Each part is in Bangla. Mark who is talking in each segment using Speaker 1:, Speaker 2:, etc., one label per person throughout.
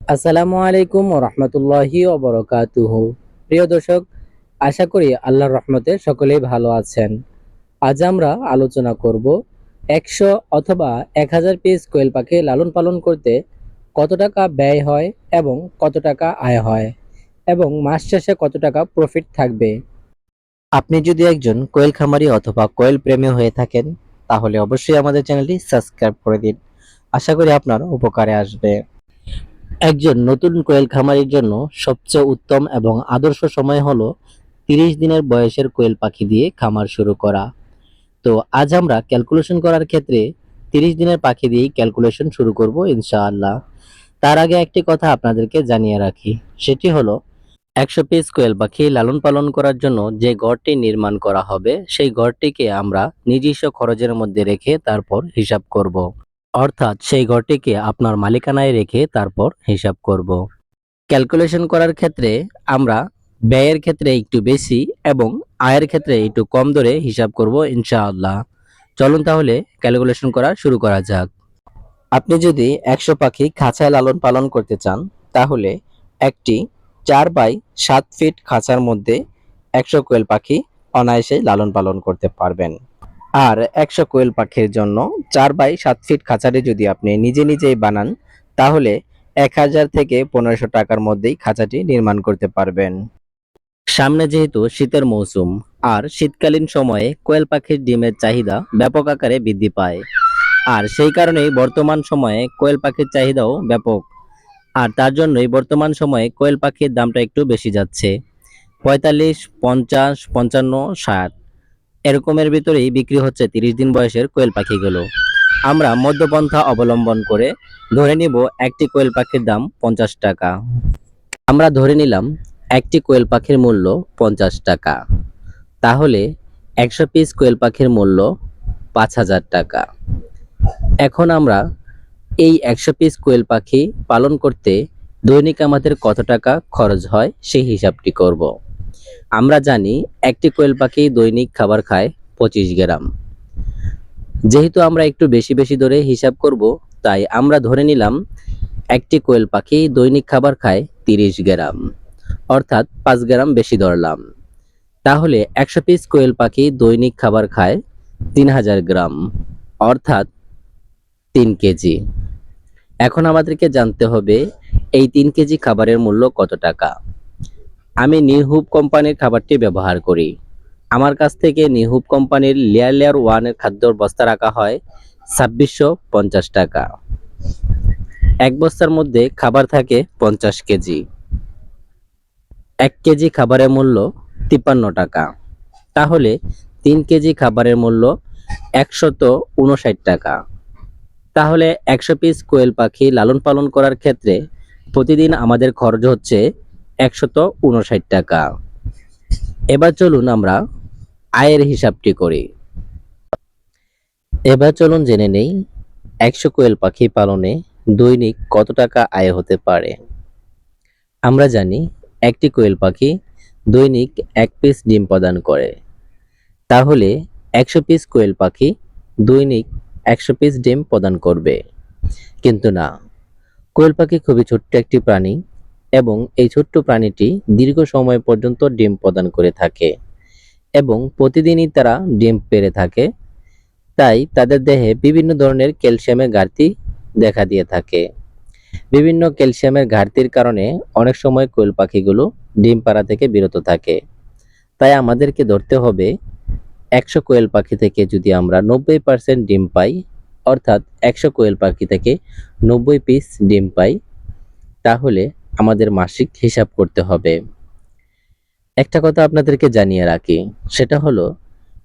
Speaker 1: আসসালামু আলাইকুম রহমতুল্লাহি ওবরকাতুহু প্রিয় দর্শক, আশা করি আল্লাহর রহমতে সকলেই ভালো আছেন। আজ আমরা আলোচনা করব একশো অথবা এক হাজার পিস কোয়েল পাখি লালন পালন করতে কত টাকা ব্যয় হয় এবং কত টাকা আয় হয় এবং মাস শেষে কত টাকা প্রফিট থাকবে। আপনি যদি একজন কোয়েল খামারি অথবা কোয়েল প্রেমী হয়ে থাকেন, তাহলে অবশ্যই আমাদের চ্যানেলটি সাবস্ক্রাইব করে দিন। আশা করি আপনার উপকারে আসবে। একজন নতুন কোয়েল খামারির জন্য সবচেয়ে উত্তম এবং আদর্শ সময় হলো তিরিশ দিনের বয়সের কোয়েল পাখি দিয়ে খামার শুরু করা তো আজ আমরা ক্যালকুলেশন করার ক্ষেত্রে তিরিশ দিনের পাখি দিয়েই ক্যালকুলেশন শুরু করব ইনশাআল্লাহ তার আগে একটি কথা আপনাদেরকে জানিয়ে রাখি, সেটি হলো একশো পিস কোয়েল পাখি লালন পালন করার জন্য যে ঘরটি নির্মাণ করা হবে, সেই ঘরটিকে আমরা নিজস্ব খরচের মধ্যে রেখে তারপর হিসাব করব। অর্থাৎ সেই ঘরটিকে আপনার মালিকানায় রেখে তারপর হিসাব করব। ক্যালকুলেশন করার ক্ষেত্রে আমরা ব্যয়ের ক্ষেত্রে একটু বেশি এবং আয়ের ক্ষেত্রে একটু কম ধরে হিসাব করব ইনশাআল্লাহ। চলুন তাহলে ক্যালকুলেশন করা শুরু করা যাক। আপনি যদি একশো পাখি খাঁচায় লালন পালন করতে চান, তাহলে একটি চার বাই সাত ফিট খাঁচার মধ্যে একশো কোয়েল পাখি অনায়াসে লালন পালন করতে পারবেন। আর একশো কোয়েল পাখির জন্য চার বাই সাত ফিট খাঁচাটি যদি আপনি নিজে নিজেই বানান, তাহলে এক হাজার থেকে পনেরোশো টাকার মধ্যেই খাঁচাটি নির্মাণ করতে পারবেন। সামনে যেহেতু শীতের মৌসুম, আর শীতকালীন সময়ে কোয়েল পাখির ডিমের চাহিদা ব্যাপক আকারে বৃদ্ধি পায়। আর সেই কারণেই বর্তমান সময়ে কোয়েল পাখির চাহিদাও ব্যাপক। আর তার জন্যই বর্তমান সময়ে কোয়েল পাখির দামটা একটু বেশি যাচ্ছে। পঁয়তাল্লিশ, পঞ্চাশ, পঞ্চান্ন, ষাট। এরকমের ভিতরেই বিক্রি হচ্ছে তিরিশ দিন বয়সের কোয়েল পাখিগুলো। আমরা মধ্যপন্থা অবলম্বন করে ধরে নিব একটি কোয়েল পাখির দাম পঞ্চাশ টাকা। আমরা ধরে নিলাম একটি কোয়েল পাখির মূল্য পঞ্চাশ টাকা। তাহলে একশো পিস কোয়েল পাখির মূল্য পাঁচ হাজার টাকা। এখন আমরা এই একশো পিস কোয়েল পাখি পালন করতে দৈনিক আমাদের কত টাকা খরচ হয় সেই হিসাবটি করব। আমরা জানি একটি কোয়েল পাখি দৈনিক খাবার খায় পঁচিশ গ্রাম। যেহেতু আমরা একটু বেশি বেশি ধরে হিসাব করব, তাই আমরা ধরে নিলাম একটি কোয়েল পাখি দৈনিক খাবার খায় তিরিশ গ্রাম, অর্থাৎ পাঁচ গ্রাম বেশি ধরলাম। তাহলে একশো পিস কোয়েল পাখি দৈনিক খাবার খায় তিন হাজার গ্রাম, অর্থাৎ তিন কেজি। এখন আমাদেরকে জানতে হবে এই তিন কেজি খাবারের মূল্য কত টাকা। আমি নিহুব কোম্পানির খাবারটি ব্যবহার করি। আমার কাছ থেকে নিহুব কোম্পানির লেয়ার লেয়ার ওয়ানের খাদ্যর বস্তা রাখা হয় ছাব্বিশশো পঞ্চাশ টাকা। এক বস্তার মধ্যে খাবার থাকে পঞ্চাশ কেজি। এক কেজি খাবারের মূল্য তিপ্পান্ন টাকা। তাহলে তিন কেজি খাবারের মূল্য একশত উনষাট টাকা। তাহলে একশো পিস কোয়েল পাখি লালন পালন করার ক্ষেত্রে প্রতিদিন আমাদের খরচ হচ্ছে একশত উনষাট টাকা। এবার চলুন আমরা আয়ের হিসাবটি করি। এবার চলুন জেনে নেই, একশো কোয়েল পাখি পালনে দৈনিক কত টাকা আয় হতে পারে? আমরা জানি, একটি কোয়েল পাখি দৈনিক এক পিস ডিম প্রদান করে। তাহলে একশো পিস কোয়েল পাখি দৈনিক একশো পিস ডিম প্রদান করবে। কিন্তু না, কোয়েল পাখি খুবই ছোট্ট একটি প্রাণী এবং এই ছোট্ট প্রাণীটি দীর্ঘ সময় পর্যন্ত ডিম প্রদান করে থাকে এবং প্রতিদিনই তারা ডিম পেড়ে থাকে। তাই তাদের দেহে বিভিন্ন ধরনের ক্যালসিয়ামের ঘাটতি দেখা দিয়ে থাকে। বিভিন্ন ক্যালসিয়ামের ঘাটতির কারণে অনেক সময় কোয়েল পাখিগুলো ডিম পাড়া থেকে বিরত থাকে। তাই আমাদেরকে ধরতে হবে, একশো কোয়েল পাখি থেকে যদি আমরা নব্বই পার্সেন্ট ডিম পাই, অর্থাৎ একশো কোয়েল পাখি থেকে নব্বই পিস ডিম পাই, তাহলে আমাদের মাসিক হিসাব করতে হবে। একটা কথা আপনাদেরকে জানিয়ে রাখি, সেটা হলো,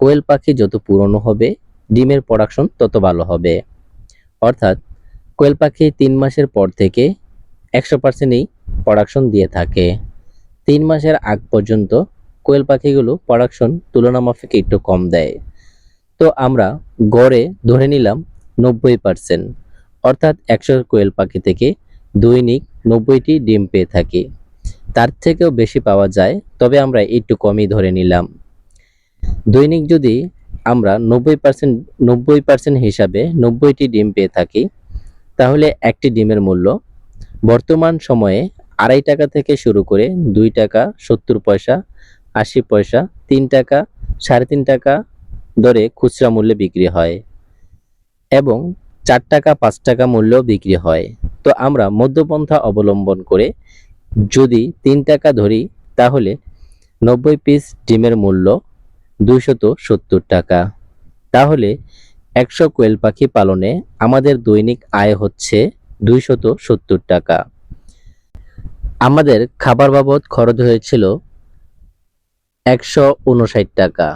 Speaker 1: কোয়েল পাখি যত পুরনো হবে, ডিমের প্রোডাকশন তত ভালো হবে। অর্থাৎ, কোয়েল পাখি তিন মাসের পর থেকে একশো পার্সেন্টই প্রোডাকশন দিয়ে থাকে। তিন মাসের আগ পর্যন্ত কোয়েল পাখিগুলো প্রোডাকশন তুলনামাফিক একটু কম দেয়। তো আমরা গড়ে ধরে নিলাম নব্বই পার্সেন্ট অর্থাৎ একশো কোয়েল পাখি থেকে দৈনিক নব্বইটি ডিম পেয়ে থাকি। তার থেকেও বেশি পাওয়া যায়, তবে আমরা একটু কমই ধরে নিলাম। দৈনিক যদি আমরা নব্বই পার্সেন্ট নব্বই পার্সেন্ট হিসাবে নব্বইটি ডিম পেয়ে থাকি, তাহলে একটি ডিমের মূল্য বর্তমান সময়ে আড়াই টাকা থেকে শুরু করে দুই টাকা সত্তর পয়সা, আশি পয়সা, তিন টাকা, সাড়ে তিন টাকা দরে খুচরা মূল্যে বিক্রি হয় এবং চার টাকা, পাঁচ টাকা মূল্যেও বিক্রি হয়। তো আমরা মধ্যপন্থা অবলম্বন করে যদি তিন টাকা ধরি, তাহলে নব্বই পিস ডিমের মূল্য দুইশত সত্তর টাকা। তাহলে একশো কোয়েল পাখি পালনে আমাদের দৈনিক আয় হচ্ছে দুইশত সত্তর টাকা। আমাদের খাবার বাবদ খরচ হয়েছিল একশো উনষাট টাকা।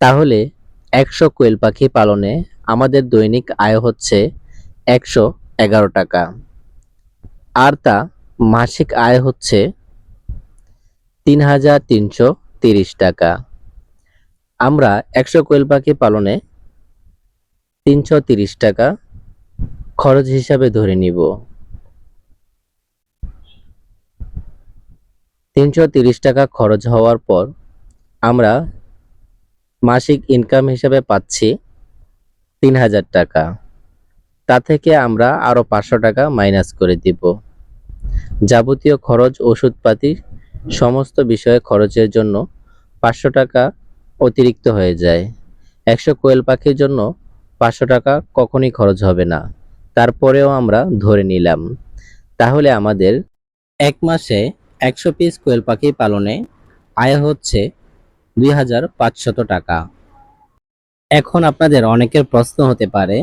Speaker 1: তাহলে একশো কোয়েল পাখি পালনে আমাদের দৈনিক আয় হচ্ছে একশো এগারো টাকা। আর তা মাসিক আয় হচ্ছে তিন হাজার তিনশো তিরিশ টাকা। আমরা একশো কোয়েল পাখি পালনে তিনশো তিরিশ টাকা খরচ হিসাবে ধরে নিব। তিনশো তিরিশ টাকা খরচ হওয়ার পর আমরা মাসিক ইনকাম হিসাবে পাচ্ছি তিন হাজার টাকা। তা থেকে আমরা আরও পাঁচশো টাকা মাইনাস করে দিব। যাবতীয় খরচ, ওষুধপাতি, সমস্ত বিষয়ে খরচের জন্য পাঁচশো টাকা অতিরিক্ত হয়ে যায়। একশো কোয়েল পাখির জন্য পাঁচশো টাকা কখনই খরচ হবে না। তারপরেও আমরা ধরে নিলাম। তাহলে আমাদের এক মাসে একশো পিস কোয়েল পাখি পালনে আয় হচ্ছে দুই হাজার পাঁচশত টাকা। এখন আপনাদের অনেকের প্রশ্ন হতে পারে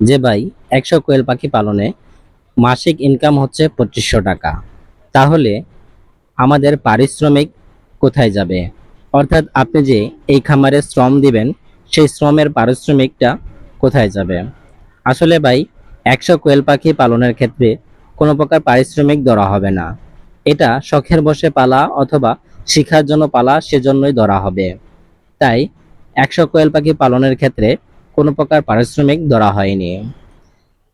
Speaker 1: যে ভাই একশো কোয়েল পাখি পালনে মাসিক ইনকাম হচ্ছে পঁচিশশো টাকা। তাহলে আমাদের পারিশ্রমিক কোথায় যাবে? অর্থাৎ আপনি যে এই খামারে শ্রম দিবেন, সেই শ্রমের পারিশ্রমিকটা কোথায় যাবে? আসলে ভাই, একশো কোয়েল পাখি পালনের ক্ষেত্রে কোনো প্রকার পারিশ্রমিক ধরা হবে না। এটা শখের বসে পালা অথবা শিখার জন্য পালা সেজন্যই ধরা হবে। তাই একশো কোয়েল পাখি পালনের ক্ষেত্রে কোনো প্রকার পারিশ্রমিক ধরা হয়নি।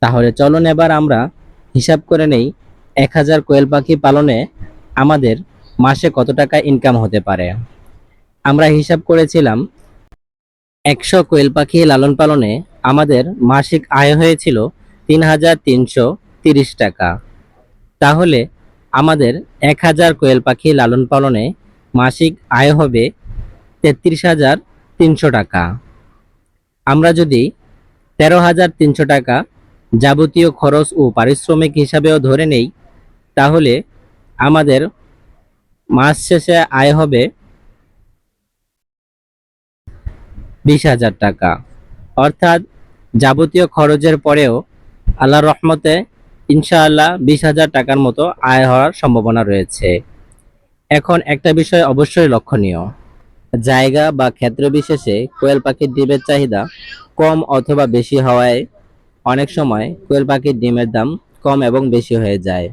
Speaker 1: তাহলে চলুন এবার আমরা হিসাব করে নেই, এক হাজার কোয়েল পাখি পালনে আমাদের মাসে কত টাকা ইনকাম হতে পারে। আমরা হিসাব করেছিলাম, একশো কোয়েল পাখি লালন পালনে আমাদের মাসিক আয় হয়েছিল তিন হাজার তিনশো তিরিশ টাকা। তাহলে আমাদের এক হাজার কোয়েল পাখি লালন পালনে মাসিক আয় হবে তেত্রিশ হাজার তিনশো টাকা। আমরা যদি তেরো হাজার তিনশো টাকা যাবতীয় খরচ ও পারিশ্রমিক হিসাবেও ধরে নেই, তাহলে আমাদের মাস শেষে আয় হবে বিশ হাজার টাকা। অর্থাৎ যাবতীয় খরচের পরেও আল্লাহর রহমতে ইনশাআল্লাহ বিশ হাজার টাকার মতো আয় হওয়ার সম্ভাবনা রয়েছে। এখন একটা বিষয় অবশ্যই লক্ষণীয়। জায়গা বা ক্ষেত্র বিশেষে কোয়েল পাখির ডিমের চাহিদা কম অথবা বেশি হওয়ায় অনেক সময় কোয়েল পাখির ডিমের দাম কম এবং বেশি হয়ে যায়।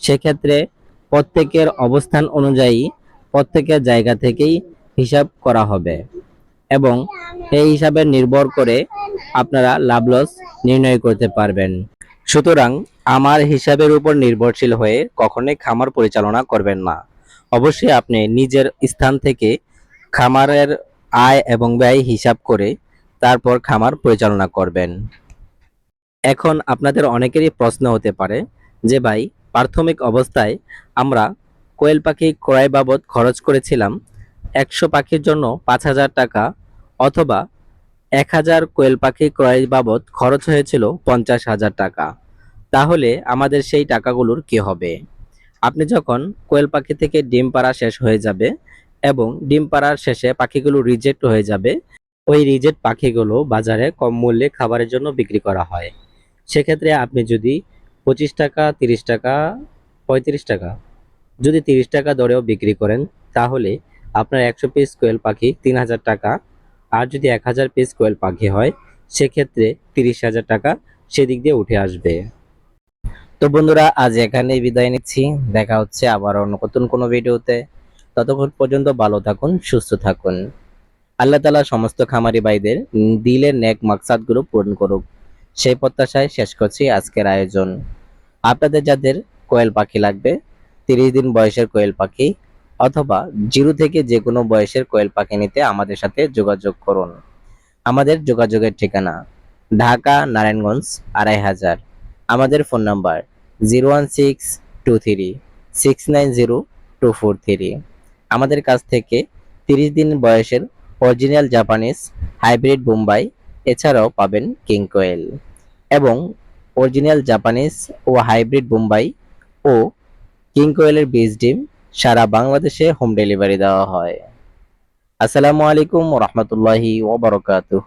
Speaker 1: সেক্ষেত্রে প্রত্যেকের অবস্থান অনুযায়ী প্রত্যেকের জায়গা থেকেই হিসাব করা হবে এবং এই হিসাবে নির্ভর করে আপনারা লাভ লস নির্ণয় করতে পারবেন। সুতরাং আমার হিসাবের উপর নির্ভরশীল হয়ে কখনোই খামার পরিচালনা করবেন না। অবশ্যই আপনি নিজের স্থান থেকে খামারের আয় এবং ব্যয় হিসাব করে তারপর খামার পরিচালনা করবেন। এখন আপনাদের অনেকেরই প্রশ্ন হতে পারে যে, ভাই, প্রাথমিক অবস্থায় আমরা কোয়েল পাখি ক্রয় বাবদ খরচ করেছিলাম একশো পাখির জন্য পাঁচ হাজার টাকা অথবা এক হাজার কোয়েল পাখি ক্রয় বাবদ খরচ হয়েছিল পঞ্চাশ হাজার টাকা। তাহলে আমাদের সেই টাকাগুলোর কি হবে? আপনি যখন কোয়েল পাখি থেকে ডিম পাড়া শেষ হয়ে যাবে এবং ডিম পাড়ার শেষে পাখিগুলো রিজেক্ট হয়ে যাবে। ওই রিজেক্ট পাখিগুলো বাজারে কম মূল্যে খাবারের জন্য বিক্রি করা হয়। সেক্ষেত্রে আপনি যদি পঁচিশ টাকা, তিরিশ টাকা, পঁয়ত্রিশ টাকা যদি তিরিশ টাকা দরেও বিক্রি করেন, তাহলে আপনার একশো পিস কোয়েল পাখি তিন হাজার টাকা। আর যদি এক হাজার পিস কোয়েল পাখি হয়, সেক্ষেত্রে তিরিশ হাজার টাকা সেদিক দিয়ে উঠে আসবে। তো বন্ধুরা, আজ এখানেই বিদায় নিচ্ছি। দেখা হচ্ছে আবার অন্য নতুন কোনো ভিডিওতে ততক্ষণ পর্যন্ত ভালো থাকুন, সুস্থ থাকুন। আল্লাহ তালা সমস্ত খামারি ভাইদের দিলের নেক মাকসাদগুলো পূরণ করুক। সেই প্রত্যাশায় শেষ করছি আজকের আয়োজন। আপনাদের যাদের কোয়েল পাখি লাগবে, তিরিশ দিন বয়সের কোয়েল পাখি, অথবা জিরো থেকে যে কোনো বয়সের কোয়েল পাখি নিতে আমাদের সাথে যোগাযোগ করুন। আমাদের যোগাযোগের ঠিকানা ঢাকা, নারায়ণগঞ্জ, আড়াই হাজার। আমাদের phone number zero one six two three, six nine zero two four three. আমাদের কাছ থেকে তিরিশ দিন বয়সের অরিজিনাল জাপানিজ হাইব্রিড বোম্বাই এছাড়াও পাবেন কিং কোয়েল এবং অরিজিনাল জাপানিজ ও হাইব্রিড বোম্বাই ও কিং কোয়েলের বীজ ডিম সারা বাংলাদেশে হোম ডেলিভারি দেওয়া হয়। আসসালামু আলাইকুম রহমতুল্লাহি ওবরকাতুহ